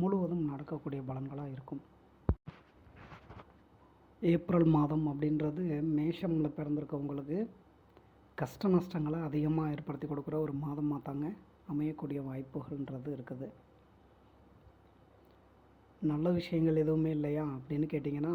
முழுவதும் நடக்கக்கூடிய பலன்களாக இருக்கும். ஏப்ரல் மாதம் அப்படின்றது மேஷமில் பிறந்திருக்கவங்களுக்கு கஷ்ட நஷ்டங்களை அதிகமாக ஏற்படுத்தி கொடுக்குற ஒரு மாதமாக தாங்க அமையக்கூடிய வாய்ப்புகள்ன்றது இருக்குது. நல்ல விஷயங்கள் எதுவுமே இல்லையா அப்படின்னு கேட்டிங்கன்னா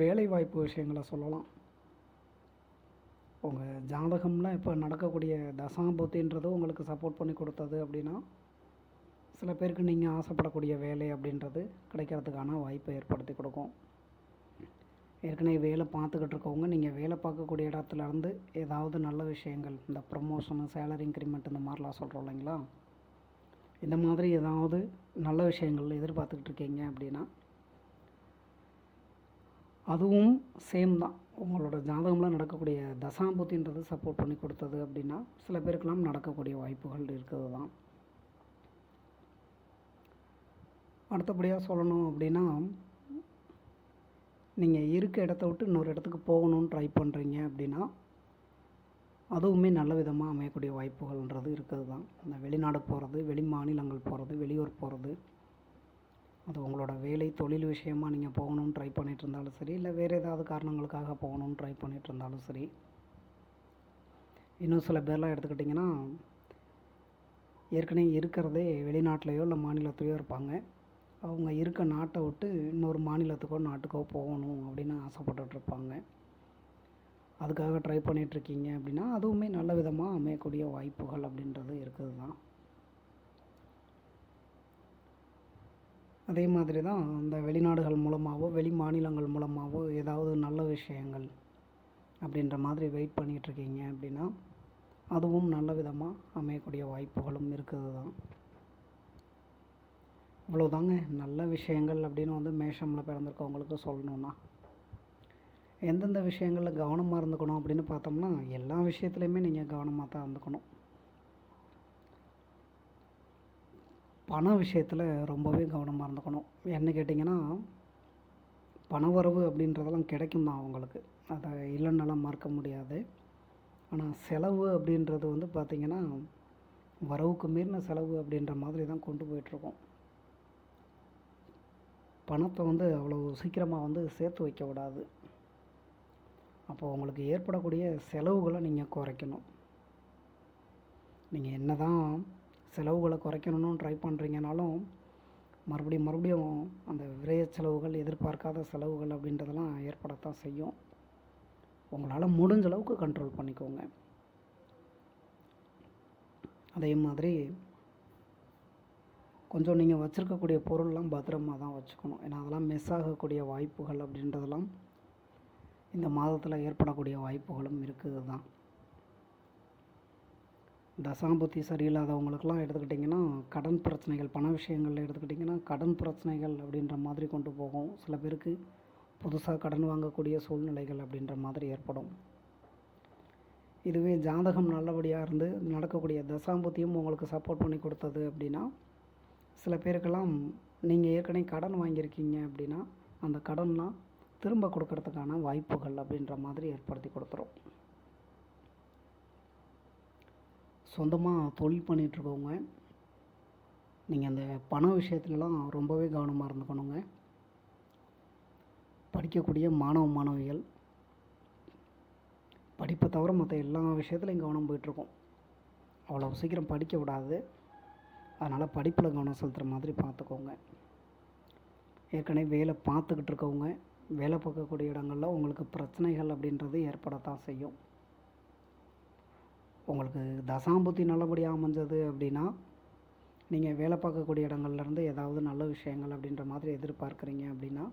வேலை வாய்ப்பு விஷயங்களை சொல்லலாம். உங்கள் ஜாதகம்லாம் இப்போ நடக்கக்கூடிய தசாபுத்தின்றது உங்களுக்கு சப்போர்ட் பண்ணி கொடுத்தது அப்படின்னா சில பேருக்கு நீங்கள் ஆசைப்படக்கூடிய வேலை அப்படின்றது கிடைக்கிறதுக்கான வாய்ப்பை ஏற்படுத்தி கொடுக்கும். ஏற்கனவே வேலை பார்த்துக்கிட்டு இருக்கவங்க நீங்கள் வேலை பார்க்கக்கூடிய இடத்துல இருந்து ஏதாவது நல்ல விஷயங்கள் இந்த ப்ரமோஷனு சேலரி இன்க்ரிமெண்ட் இந்த மாதிரிலாம் சொல்கிறோம் இல்லைங்களா? இந்த மாதிரி ஏதாவது நல்ல விஷயங்கள் எதிர்பார்த்துக்கிட்டு இருக்கீங்க அப்படின்னா அதுவும் சேம் தான். உங்களோட ஜாதகம்லாம் நடக்கக்கூடிய தசாம்புத்தின்றது சப்போர்ட் பண்ணி கொடுத்தது அப்படின்னா சில பேருக்கெல்லாம் நடக்கக்கூடிய வாய்ப்புகள் இருக்கிறது தான். அடுத்தபடியாக சொல்லணும் அப்படின்னா நீங்கள் இருக்க இடத்த விட்டு இன்னொரு இடத்துக்கு போகணும்னு ட்ரை பண்ணுறீங்க அப்படின்னா அதுவுமே நல்ல விதமாக அமையக்கூடிய வாய்ப்புகள்ன்றது இருக்கிறது தான் இந்த வெளிநாடு போகிறது வெளி மாநிலங்கள் போகிறது வெளியூர் போகிறது அது உங்களோட வேலை தொழில் விஷயமாக நீங்கள் போகணும்னு ட்ரை பண்ணிகிட்டு இருந்தாலும் சரி இல்லை வேறு ஏதாவது காரணங்களுக்காக போகணும்னு ட்ரை பண்ணிகிட்டு இருந்தாலும் சரி இன்னும் சில பேர்லாம் எடுத்துக்கிட்டிங்கன்னா ஏற்கனவே இருக்கிறதே வெளிநாட்டிலையோ இல்லை மாநிலத்திலையோ இருப்பாங்க. அவங்க இருக்க நாட்டை விட்டு இன்னொரு மாநிலத்துக்கோ நாட்டுக்கோ போகணும் அப்படின்னு ஆசைப்பட்டுட்ருப்பாங்க. அதுக்காக ட்ரை பண்ணிகிட்ருக்கீங்க அப்படின்னா அதுவுமே நல்ல விதமாக அமையக்கூடிய வாய்ப்புகள் அப்படின்றது இருக்குது தான் அதே மாதிரி தான் இந்த வெளிநாடுகள் மூலமாகவோ வெளி மாநிலங்கள் மூலமாகவோ ஏதாவது நல்ல விஷயங்கள் அப்படின்ற மாதிரி வெயிட் பண்ணிகிட்ருக்கீங்க அப்படின்னா அதுவும் நல்ல விதமாக அமையக்கூடிய வாய்ப்புகளும் இருக்குது தான் இவ்வளோதாங்க நல்ல விஷயங்கள் அப்படின்னு வந்து மேஷமில் பிறந்திருக்கவங்களுக்கு சொல்லணுன்னா எந்தெந்த விஷயங்களில் கவனமாக இருந்துக்கணும் அப்படின்னு பார்த்தோம்னா எல்லா விஷயத்துலையுமே நீங்கள் கவனமாக தான் இருந்துக்கணும். பண விஷயத்தில் ரொம்பவே கவனமாக இருந்துக்கணும். என்ன கேட்டிங்கன்னா பணவரவு அப்படின்றதெல்லாம் கிடைக்கும் தான் அவங்களுக்கு. அதை இல்லைன்னாலாம் மறக்க முடியாது. ஆனால் செலவு அப்படின்றது வந்து பார்த்திங்கன்னா வரவுக்கு மீறின செலவு அப்படின்ற மாதிரி தான் கொண்டு போயிட்டுருக்கோம் பணத்தை வந்து அவ்வளோ சீக்கிரமாக வந்து சேர்த்து வைக்க விடாது. அப்போது உங்களுக்கு ஏற்படக்கூடிய செலவுகளை நீங்கள் குறைக்கணும். நீங்கள் என்ன தான் செலவுகளை குறைக்கணும்னு ட்ரை பண்ணுறீங்கனாலும் மறுபடியும் மறுபடியும் அந்த விரைய செலவுகள் எதிர்பார்க்காத செலவுகள் அப்படின்றதெல்லாம் ஏற்படத்தான் செய்யும். உங்களால் முடிஞ்ச அளவுக்கு கண்ட்ரோல் பண்ணிக்கோங்க. அதே மாதிரி கொஞ்சம் நீங்கள் வச்சுருக்கக்கூடிய பொருள்லாம் பத்திரமா தான் வச்சுக்கணும். ஏன்னா அதெல்லாம் மிஸ் ஆகக்கூடிய வாய்ப்புகள் அப்படின்றதெல்லாம் இந்த மாதத்தில் ஏற்படக்கூடிய வாய்ப்புகளும் இருக்குது தான் தசாபுத்தி சரியில்லாதவங்களுக்கெல்லாம் எடுத்துக்கிட்டிங்கன்னா கடன் பிரச்சனைகள் பண விஷயங்களில் எடுத்துக்கிட்டிங்கன்னா கடன் பிரச்சனைகள் அப்படின்ற மாதிரி கொண்டு போகும். சில பேருக்கு புதுசாக கடன் வாங்கக்கூடிய சூழ்நிலைகள் அப்படின்ற மாதிரி ஏற்படும். இதுவே ஜாதகம் நல்லபடியாக இருந்து நடக்கக்கூடிய தசாம்புத்தியும் உங்களுக்கு சப்போர்ட் பண்ணி கொடுத்தது அப்படின்னா சில பேருக்கெல்லாம் நீங்கள் ஏற்கனவே கடன் வாங்கியிருக்கீங்க அப்படின்னா அந்த கடன்லாம் திரும்ப கொடுக்கறதுக்கான வாய்ப்புகள் அப்படின்ற மாதிரி ஏற்படுத்தி கொடுத்துரும். சொந்தமாக தொழில் பண்ணிகிட்ருக்கவங்க நீங்கள் அந்த பண விஷயத்துலலாம் ரொம்பவே கவனமாக இருந்துக்கணுங்க. படிக்கக்கூடிய மாணவ மாணவிகள் படிப்பை தவிர மற்ற எல்லா விஷயத்துலையும் கவனம் போயிட்டுருக்கோம். அவ்வளோ சீக்கிரம் படிக்க விடாது. அதனால் படிப்பில் கவனம் செலுத்துகிற மாதிரி பார்த்துக்கோங்க. ஏற்கனவே வேலை பார்த்துக்கிட்டு இருக்கவங்க வேலை பார்க்கக்கூடிய இடங்களில் உங்களுக்கு பிரச்சனைகள் அப்படின்றது ஏற்படத்தான் செய்யும். உங்களுக்கு தசாம்புத்தி நல்லபடியாக அமைஞ்சது அப்படின்னா நீங்கள் வேலை பார்க்கக்கூடிய இடங்கள்லேருந்து ஏதாவது நல்ல விஷயங்கள் அப்படின்ற மாதிரி எதிர்பார்க்குறீங்க அப்படின்னா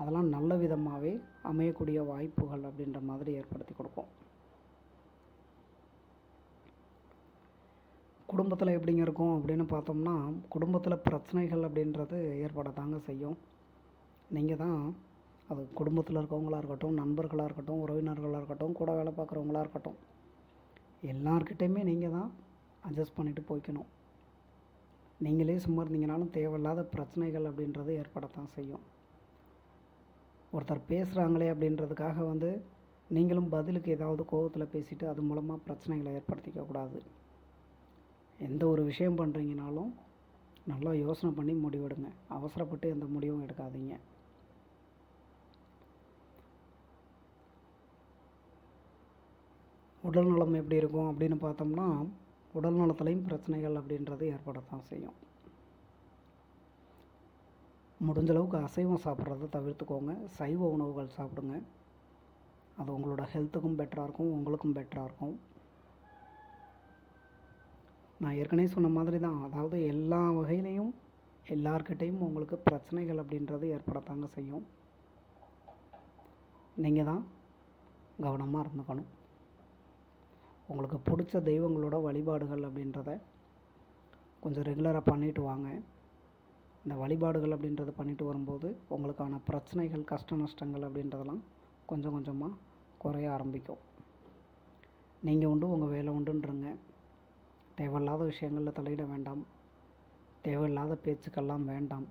அதெல்லாம் நல்ல விதமாகவே அமையக்கூடிய வாய்ப்புகள் அப்படின்ற மாதிரி ஏற்படுத்தி கொடுக்கும். குடும்பத்தில் எப்படிங்க இருக்கும் அப்படின்னு பார்த்தோம்னா குடும்பத்தில் பிரச்சனைகள் அப்படின்றது ஏற்படத்தாங்க செய்யும். நீங்கள் தான் அது குடும்பத்தில் இருக்கவங்களாக இருக்கட்டும் நண்பர்களாக இருக்கட்டும் உறவினர்களாக இருக்கட்டும் கூட வேலை பார்க்குறவங்களா இருக்கட்டும் எல்லார்கிட்டையுமே நீங்கள் தான் அட்ஜஸ்ட் பண்ணிட்டு போய்க்கணும். நீங்களே சும்மா இருந்தீங்கனாலும் தேவையில்லாத பிரச்சனைகள் அப்படின்றது ஏற்படத்தான் செய்யும். ஒருத்தர் பேசுகிறாங்களே அப்படின்றதுக்காக வந்து நீங்களும் பதிலுக்கு ஏதாவது கோபத்தில் பேசிவிட்டு அது மூலமாக பிரச்சனைகளை ஏற்படுத்திக்க கூடாது. எந்த ஒரு விஷயம் பண்ணுறீங்கனாலும் நல்லா யோசனை பண்ணி முடிவெடுங்க. அவசரப்பட்டு எந்த முடிவும் எடுக்காதீங்க. உடல் நலம் எப்படி இருக்கும் அப்படின்னு பார்த்தோம்னா உடல் நலத்துலேயும் பிரச்சனைகள் அப்படின்றது ஏற்படத்தான் செய்யும். முடிஞ்ச அளவுக்கு அசைவம் சாப்பிட்றத தவிர்த்துக்கோங்க. சைவ உணவுகள் சாப்பிடுங்க. அது உங்களோட ஹெல்த்துக்கும் பெட்டராக இருக்கும் உங்களுக்கும் பெட்டராக இருக்கும். நான் ஏற்கனவே சொன்ன மாதிரி தான். அதாவது எல்லா வகையிலையும் எல்லார்கிட்டேயும் உங்களுக்கு பிரச்சனைகள் அப்படின்றது ஏற்படத்தாங்க செய்யும். நீங்கள் தான் கவனமாக இருந்துக்கணும். உங்களுக்கு பிடிச்ச தெய்வங்களோட வழிபாடுகள் அப்படின்றத கொஞ்சம் ரெகுலராக பண்ணிட்டு வாங்க. இந்த வழிபாடுகள் அப்படின்றத பண்ணிட்டு வரும்போது உங்களுக்கான பிரச்சனைகள் கஷ்ட நஷ்டங்கள் அப்படின்றதெல்லாம் கொஞ்சம் கொஞ்சமாக குறைய ஆரம்பிக்கும். நீங்கள் உண்டு உங்கள் வேலை உண்டுன்றங்க. தேவையில்லாத விஷயங்களில் தலையிட வேண்டாம். தேவையில்லாத பேச்சுக்கெல்லாம் வேண்டாம்.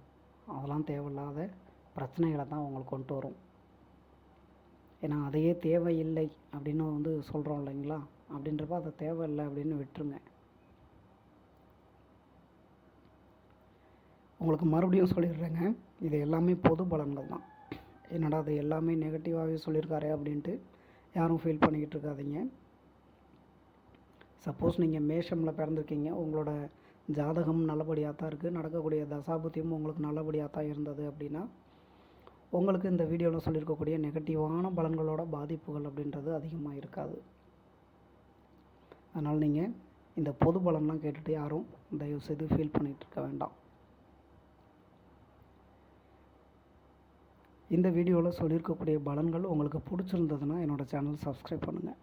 அதெல்லாம் தேவையில்லாத பிரச்சனைகளை தான் உங்களுக்கு கொண்டு வரும். ஏன்னா அதையே தேவையில்லை அப்படின்னு வந்து சொல்கிறோம் இல்லைங்களா? அப்படின்றப்ப அதை தேவையில்லை அப்படின்னு விட்டுருங்க. உங்களுக்கு மறுபடியும் சொல்லிடுறேங்க. இது எல்லாமே பொது பலன்கள் தான். என்னடா அது எல்லாமே நெகட்டிவாகவே சொல்லியிருக்காரு அப்படின்ட்டு யாரும் ஃபீல் பண்ணிக்கிட்டு இருக்காதீங்க. சப்போஸ் நீங்கள் மேஷமில் பிறந்திருக்கீங்க உங்களோட ஜாதகம் நல்லபடியாக தான் இருக்குது நடக்கக்கூடிய தசாபுத்தியும் உங்களுக்கு நல்லபடியாக தான் இருந்தது அப்படின்னா உங்களுக்கு இந்த வீடியோவில் சொல்லியிருக்கக்கூடிய நெகட்டிவான பலன்களோட பாதிப்புகள் அப்படின்றது அதிகமாக இருக்காது. அதனால் நீங்கள் இந்த பொது பலன்லாம் கேட்டுட்டு யாரும் தயவுசெய்து ஃபீல் பண்ணிகிட்டு இருக்க வேண்டாம். இந்த வீடியோவில் சொல்லியிருக்கக்கூடிய பலன்கள் உங்களுக்கு பிடிச்சிருந்ததுன்னா என்னோடய சேனல் சப்ஸ்கிரைப் பண்ணுங்கள்